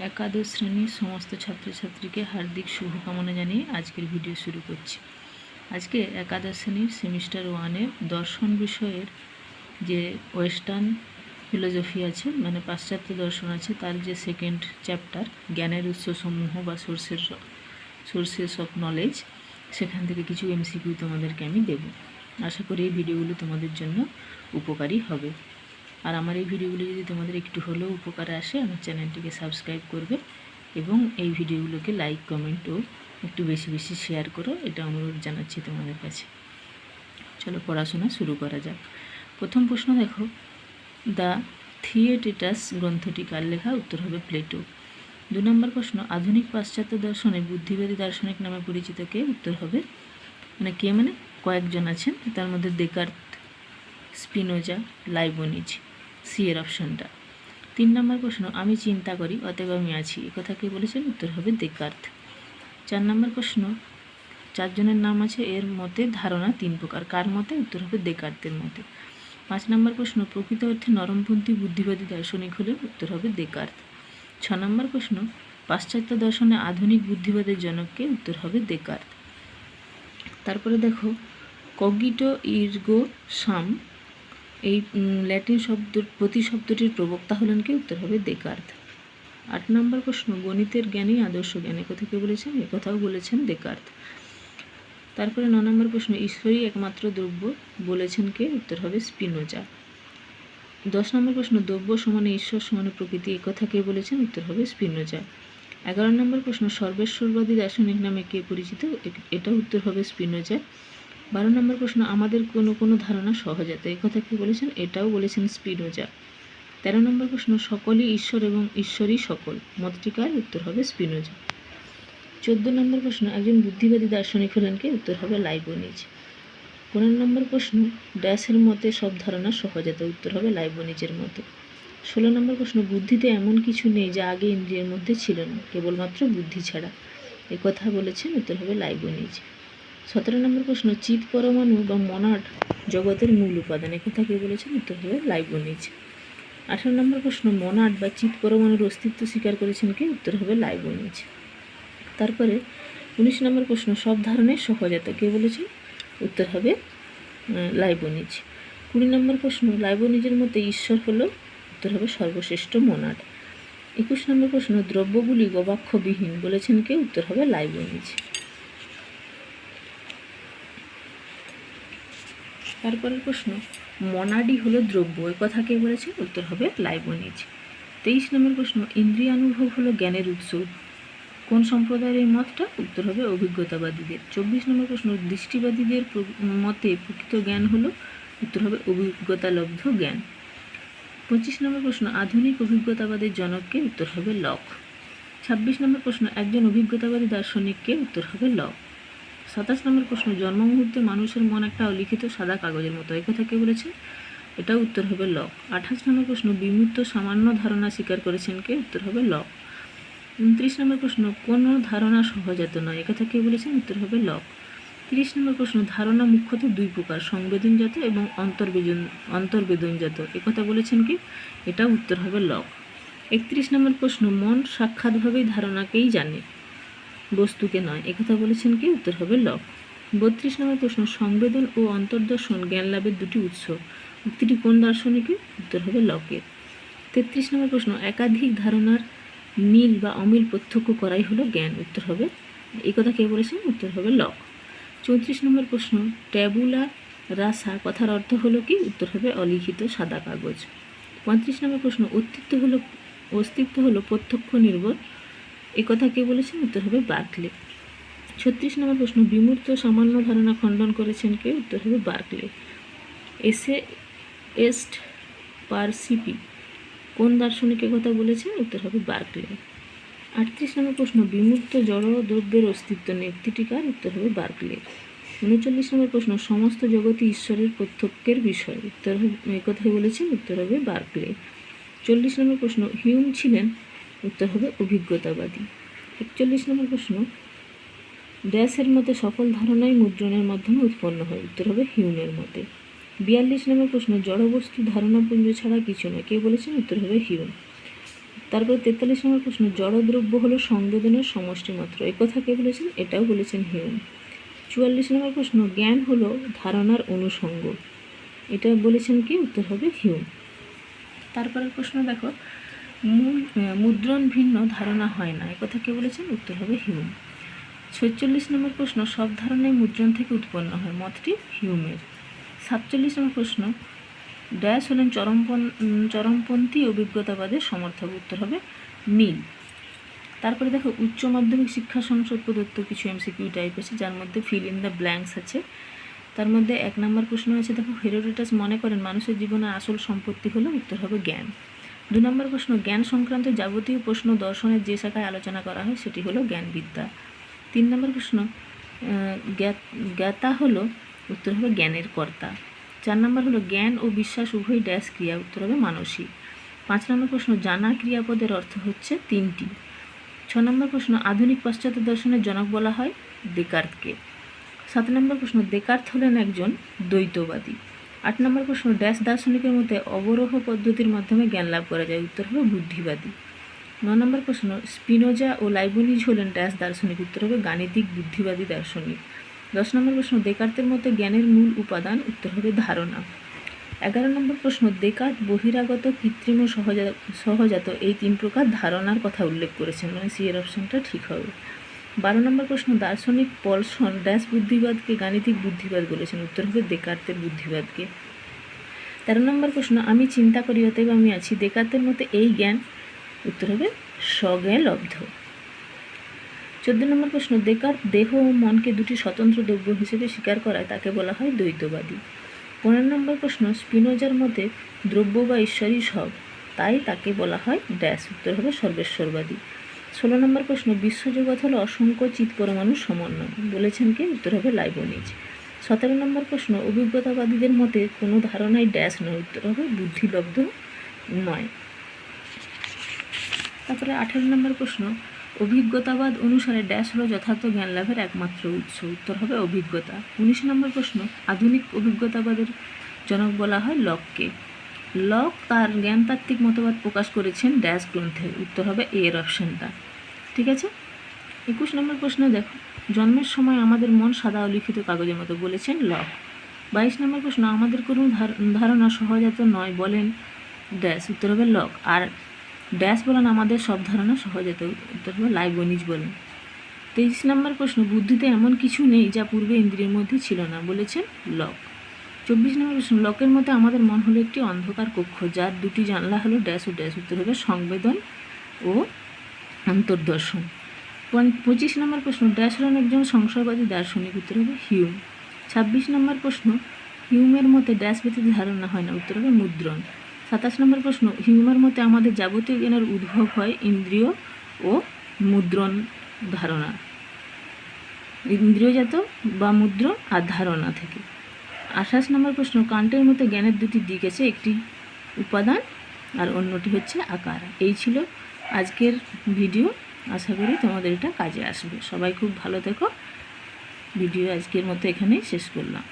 একাদশ শ্রেণির সমস্ত ছাত্রছাত্রীকে হার্দিক শুভকামনা জানিয়ে আজকের ভিডিও শুরু করছি। আজকে একাদশ শ্রেণির সেমিস্টার ওয়ানের দর্শন বিষয়ের যে ওয়েস্টার্ন ফিলোজফি আছে মানে পাশ্চাত্য দর্শন আছে, তার যে সেকেন্ড চ্যাপ্টার, জ্ঞানের উৎসসমূহ বা সোর্সের, সোর্সেস অফ নলেজ, সেখান থেকে কিছু এমসিকিউ তোমাদেরকে আমি দেব। আশা করি এই ভিডিওগুলো তোমাদের জন্য উপকারী হবে। আর আমার এই ভিডিওগুলো যদি তোমাদের একটু হলেও উপকারে আসে, আমার চ্যানেলটিকে সাবস্ক্রাইব করবে এবং এই ভিডিওগুলোকে লাইক কমেন্ট ও একটু বেশি বেশি শেয়ার করো, এটা অনুরোধ জানাচ্ছি তোমাদের কাছে। চলো পড়াশোনা শুরু করা যাক। প্রথম প্রশ্ন দেখো। দ্য থিয়েটেটাস গ্রন্থটি কার লেখা? উত্তর হবে প্লেটো। দু নম্বর প্রশ্ন। আধুনিক পাশ্চাত্য দর্শনে বুদ্ধিবাদী দার্শনিক নামে পরিচিত কে? উত্তর হবে। মানে কে মানে? কয়েকজন আছেন, তার মধ্যে দেকার্ত স্পিনোজা, লাইবনিজ। সি এর অপশনটা। তিন নম্বর প্রশ্ন, আমি চিন্তা করি, অতএব আমি আছি। কথা কে বলেছেন? উত্তর হবে দেকার্ত চার নম্বর প্রশ্ন, চারজনের নাম আছে, এর মতে ধারণা তিন প্রকার। কার মতে? উত্তর হবে দেকার্তের মতে। পাঁচ নম্বর প্রশ্ন, প্রকৃত অর্থে নরমপন্থী বুদ্ধিবাদী দার্শনিক হলে উত্তর হবে দেকার্ত ছ নম্বর প্রশ্ন, পাশ্চাত্য দর্শনে আধুনিক বুদ্ধিবাদের জনককে? উত্তর হবে দেকার্ত তারপরে দেখো, কগিটো ইর্গো সাম এই ল্যাটিন শব্দ প্রতি শব্দটির প্রবক্তা হলেন কি? উত্তর হবে দেকার্ত আট নম্বর প্রশ্ন, গণিতের জ্ঞানী আদর্শ জ্ঞান এ কথা কে বলেছেন? একথাও বলেছেন দেকার্ত তারপরে ন নম্বর প্রশ্ন, ঈশ্বরই একমাত্র দ্রব্য, বলেছেন কে? উত্তর হবে স্পিনোজা। দশ নম্বর প্রশ্ন, দ্রব্য সমানে ঈশ্বর সমানে প্রকৃতি এ কথা কে বলেছেন? উত্তর হবে স্পিনোজা। এগারো নম্বর প্রশ্ন, সর্বেশ্বরবাদী দার্শনিক নামে কে পরিচিত? এটা উত্তর হবে স্পিনোজা। বারো নম্বর প্রশ্ন, আমাদের কোনো কোনো ধারণা সহজাত এই কথা কি বলেছেন? এটাও বলেছেন স্পিনোজা। তেরো নম্বর প্রশ্ন, সকলই ঈশ্বর এবং ঈশ্বরই সকল। মতটিকার উত্তর হবে স্পিনোজা। চোদ্দ নম্বর প্রশ্ন, একজন বুদ্ধিবাদী দার্শনিক হলেন কে? উত্তর হবে লাইবনিজ। পনেরো নম্বর প্রশ্ন ড্যাশের মতে সব ধারণা সহজাত উত্তর হবে লাইবনিজের মতে। ষোলো নম্বর প্রশ্ন, বুদ্ধিতে এমন কিছু নেই যা আগে ইন্দ্রিয়ের মধ্যে ছিল না, কেবলমাত্র বুদ্ধি ছাড়া। এ কথা বলেছেন, উত্তর হবে লাইবনিজ। সতেরো নম্বর প্রশ্ন চিত পরমাণু বা মনাড জগতের মূল উপাদান একথা কে বলেছেন, উত্তর হবে লাইবনিজ আঠারো নম্বর প্রশ্ন, মনাড বা চিত পরমাণুর অস্তিত্ব স্বীকার করেছেন কে? উত্তর হবে লাইবনিজ তারপরে উনিশ নম্বর প্রশ্ন, সব ধরনের সহজাত কে বলেছেন? উত্তর হবে লাইবনিজ কুড়ি নম্বর প্রশ্ন লাইবনিজের মতে ঈশ্বর হল, উত্তর হবে সর্বশ্রেষ্ঠ মোনাড। একুশ নম্বর প্রশ্ন, দ্রব্যগুলি গবাক্ষবিহীন বলেছেন কে? উত্তর হবে লাইবনিজ তারপরের প্রশ্ন, মনাডি হলো দ্রব্য। এ কথা কে বলেছে উত্তর হবে লাইবনিজ। তেইশ নম্বর প্রশ্ন ইন্দ্রিয়ানুভব হলো জ্ঞানের উৎস। কোন সম্প্রদায়ের এই মতটা? উত্তর হবে অভিজ্ঞতাবাদীদের। চব্বিশ নম্বর প্রশ্ন, দৃষ্টিবাদীদের মতে প্রকৃত জ্ঞান হলো? উত্তর হবে অভিজ্ঞতালব্ধ জ্ঞান। পঁচিশ নম্বর প্রশ্ন, আধুনিক অভিজ্ঞতাবাদের জনককে উত্তর হবে লক। ছাব্বিশ নম্বর প্রশ্ন, একজন অভিজ্ঞতাবাদী দার্শনিককে উত্তর হবে লক। সাতাশ নম্বর প্রশ্ন জন্ম মুহূর্তে মানুষের মন একটা অলিখিত সাদা কাগজের মতো এই কথা কে বলেছে? এটাও উত্তর হবে লক আঠাশ নম্বর প্রশ্ন, বিমূর্ত সামান্য ধারণা স্বীকার করেছেন কে? উত্তর হবে লক উনত্রিশ নম্বর প্রশ্ন, কোনো ধারণা সহজাত নয় একথা কে বলেছেন? উত্তর হবে লক তিরিশ নম্বর প্রশ্ন, ধারণা মুখ্যত দুই প্রকার, সংবেদনজাত এবং অন্তর্বেদন অন্তর্বেদনজাত একথা বলেছেন কি? এটা উত্তর হবে লক একত্রিশ নম্বর প্রশ্ন, মন সাক্ষাৎভাবেই ধারণাকেই জানে। বস্তুকে নয়। একথা বলেছেন কি? উত্তর হবে লক বত্রিশ নম্বর প্রশ্ন, সংবেদন ও অন্তর্দর্শন জ্ঞান লাভের দুটি উৎস। উক্তিটি কোন দার্শনিকের? উত্তর হবে লকের। তেত্রিশ নম্বর প্রশ্ন, একাধিক ধারণার মিল বা অমিল প্রত্যক্ষ করাই হলো জ্ঞান। উত্তর হবে এই কথা কে বলেছেন? উত্তর হবে লক। চৌত্রিশ নম্বর প্রশ্ন, ট্যাবুলা রাসা কথার অর্থ হলো কি? উত্তর হবে অলিখিত সাদা কাগজ। পঁয়ত্রিশ নম্বর প্রশ্ন, অস্তিত্ব হলো অস্তিত্ব হলো প্রত্যক্ষ নির্ভর এ কথা কে বলেছেন? উত্তর হবে বার্কলে। ছত্রিশ নম্বর প্রশ্ন, বিমূর্ত সামান্য ধারণা খণ্ডন করেছেন কে? উত্তর হবে বার্কলে। এসে, এস্ট পারসিপি কোন দার্শনিকের কথা বলেছেন? উত্তর হবে বার্কলে। আটত্রিশ নম্বর প্রশ্ন, বিমূর্ত জড় দ্রব্যের অস্তিত্ব নেই। কার? উত্তর হবে বার্কলে। উনচল্লিশ নম্বর প্রশ্ন, সমস্ত জগতে ঈশ্বরের প্রত্যক্ষের বিষয়। উত্তর হবে কথাই বলেছেন, উত্তর হবে বার্কলে। চল্লিশ নম্বর প্রশ্ন, হিউম ছিলেন উত্তর হবে অভিজ্ঞতাবাদী। একচল্লিশ নম্বর প্রশ্ন ড্যাশের মতে সকল ধারণাই মুদ্রণের মাধ্যমে উৎপন্ন হয়। উত্তর হবে হিউমের মতে। বিয়াল্লিশ নম্বর প্রশ্ন, জড়বস্তু ধারণাপুঞ্জ ছাড়া কিছু নয়। কে বলেছেন? উত্তর হবে হিউম তারপরে তেতাল্লিশ নম্বর প্রশ্ন, জড়দ্রব্য হলো সংবেদনের সমষ্টি মাত্র। এই কথা কে বলেছেন? এটাও বলেছেন হিউম চুয়াল্লিশ নম্বর প্রশ্ন, জ্ঞান হলো ধারণার অনুষঙ্গ। এটা বলেছেন কি? উত্তর হবে হিউম তারপরের প্রশ্ন দেখো মুদ্রণ ভিন্ন ধারণা হয় না। একথা কে বলেছেন? উত্তর হবে হিউম। ছেচল্লিশ নম্বর প্রশ্ন, সব ধারণাই মুদ্রণ থেকে উৎপন্ন হয়। মতটি হিউমের। সাতচল্লিশ নম্বর প্রশ্ন, ড্যাশ হলেন চরমপন, চরমপন্থী অভিজ্ঞতাবাদের সমর্থক। উত্তর হবে মিল তারপরে দেখো, উচ্চ মাধ্যমিক শিক্ষা সংসদ প্রদত্ত কিছু এমসিকিউ টাইপ আছে, যার মধ্যে ফিল ইন দ্য ব্ল্যাঙ্কস আছে। তার মধ্যে এক নম্বর প্রশ্ন আছে, দেখো, হেরোডোটাস মনে করেন, মানুষের জীবনের আসল সম্পত্তি হলো, উত্তর হবে জ্ঞান। দু নম্বর প্রশ্ন, জ্ঞান সংক্রান্ত যাবতীয় প্রশ্ন দর্শনের যে শাখায় আলোচনা করা হয় সেটি হলো জ্ঞানবিদ্যা। তিন নম্বর প্রশ্ন জ্ঞাতা হলো, উত্তর হবে জ্ঞানের কর্তা। চার নম্বর হলো, জ্ঞান ও বিশ্বাস উভয় ড্যাশ ক্রিয়া, উত্তর হবে মানসিক। পাঁচ নম্বর প্রশ্ন, জানা ক্রিয়াপদের অর্থ হচ্ছে তিনটি। ছ নম্বর প্রশ্ন, আধুনিক পাশ্চাত্য দর্শনের জনক বলা হয় দেকার্তকে সাত নম্বর প্রশ্ন দেকার্ত হলেন একজন দ্বৈতবাদী। আট নম্বর প্রশ্ন, ড্যাশ দার্শনিকের মধ্যে অবরোহ পদ্ধতির মাধ্যমে জ্ঞান লাভ করা যায়। উত্তর হবে বুদ্ধিবাদী। ন নম্বর প্রশ্ন, স্পিনোজা ও লাইবনিজ হলেন ড্যাশ দার্শনিক? উত্তর হবে গাণিতিক বুদ্ধিবাদী দার্শনিক। দশ নম্বর প্রশ্ন দেকার্তের মধ্যে জ্ঞানের মূল উপাদান? উত্তর হবে ধারণা। এগারো নম্বর প্রশ্ন দেকার্ত বহিরাগত কৃত্রিম ও সহজা, সহজাত এই তিন প্রকার ধারণার কথা উল্লেখ করেছেন। মানে সি এর অপশনটা ঠিক হবে। বারো নম্বর প্রশ্ন, দার্শনিক পলসন ড্যাশ বুদ্ধিবাদকে গাণিতিক বুদ্ধিবাদ বলেছেন। উত্তর হবে দেকার্তের বুদ্ধিবাদকে। তেরো নম্বর প্রশ্ন, আমি চিন্তা করি, অতএব আমি আছি। দেকার্তের মতে এই জ্ঞান, উত্তর হবে স্বজ্ঞে লব্ধ চোদ্দ নম্বর প্রশ্ন দেকার দেহ ও মনকে দুটি স্বতন্ত্র দ্রব্য হিসেবে স্বীকার করায়, তাকে বলা হয় দ্বৈতবাদী। পনেরো নম্বর প্রশ্ন, স্পিনোজার মতে দ্রব্য বা ঈশ্বরই সব, তাই তাকে বলা হয় ড্যাশ। উত্তর হবে সর্বেশ্বরবাদী। ষোলো নম্বর প্রশ্ন বিশ্বজগৎ হলো অসংখ্য চিত পরমাণু সমন্বয়। বলেছেন কি? উত্তর হবে লাইবনিজ। সতেরো নম্বর প্রশ্ন, অভিজ্ঞতাবাদীদের মতে কোনো ধারণাই ড্যাশ নয়। উত্তর হবে বুদ্ধিলব্ধ নয়। তারপরে আঠেরো নম্বর প্রশ্ন, অভিজ্ঞতাবাদ অনুসারে ড্যাশ হলো যথার্থ জ্ঞান লাভের একমাত্র উৎস। উত্তর হবে অভিজ্ঞতা। উনিশ নম্বর প্রশ্ন, আধুনিক অভিজ্ঞতাবাদের জনক বলা হয় লককে লক তার জ্ঞানতাত্ত্বিক মতবাদ প্রকাশ করেছেন ড্যাশ গ্রন্থে। উত্তর হবে এর অপশনটা। ঠিক আছে? একুশ নম্বর প্রশ্ন দেখো। জন্মের সময় আমাদের মন সাদা অলিখিত কাগজের মতো বলেছেন লক। বাইশ নম্বর প্রশ্ন, আমাদের কোনো ধার- ধারণা সহজাত নয় বলেন ড্যাশ। উত্তর হবে লক। আর ড্যাশ বলেন আমাদের সব ধারণা সহজাত। উত্তর হবে লাইবনিজ বলেন। তেইশ নম্বর প্রশ্ন, বুদ্ধিতে এমন কিছু নেই যা পূর্বে ইন্দ্রিয়ের মধ্যে ছিল না, বলেছেন লক। চব্বিশ নম্বর প্রশ্ন, লকের মতে আমাদের মন হলো একটি অন্ধকার কক্ষ, যার দুটি জানলা হলো ড্যাশ ও ড্যাশ উত্তর হবে সংবেদন ও অন্তর্দর্শন। পঁচিশ নম্বর প্রশ্ন, ড্যাশ হলেন একজন সংশয়বাদী দার্শনিক, উত্তর হবে হিউম। ছাব্বিশ নম্বর প্রশ্ন, হিউমের মতে ড্যাশ ব্যতীত ধারণা হয় না, উত্তর হবে মুদ্রণ। সাতাশ নম্বর প্রশ্ন, হিউমের মতে আমাদের যাবতীয় জ্ঞানের উদ্ভব হয় ইন্দ্রিয় ও মুদ্রণ ধারণা। ইন্দ্রিয়জাত বা মুদ্রণ আর ধারণা থেকে। আঠাশ নম্বর প্রশ্ন, কান্টের মধ্যে জ্ঞানের দুটি দিক আছে, একটি উপাদান আর অন্যটি হচ্ছে আকার। এই ছিল আজকের ভিডিও। আশা করি তোমাদের এটা কাজে আসবে। সবাই খুব ভালো থেকো। ভিডিও আজকের মতো এখানেই শেষ করলাম।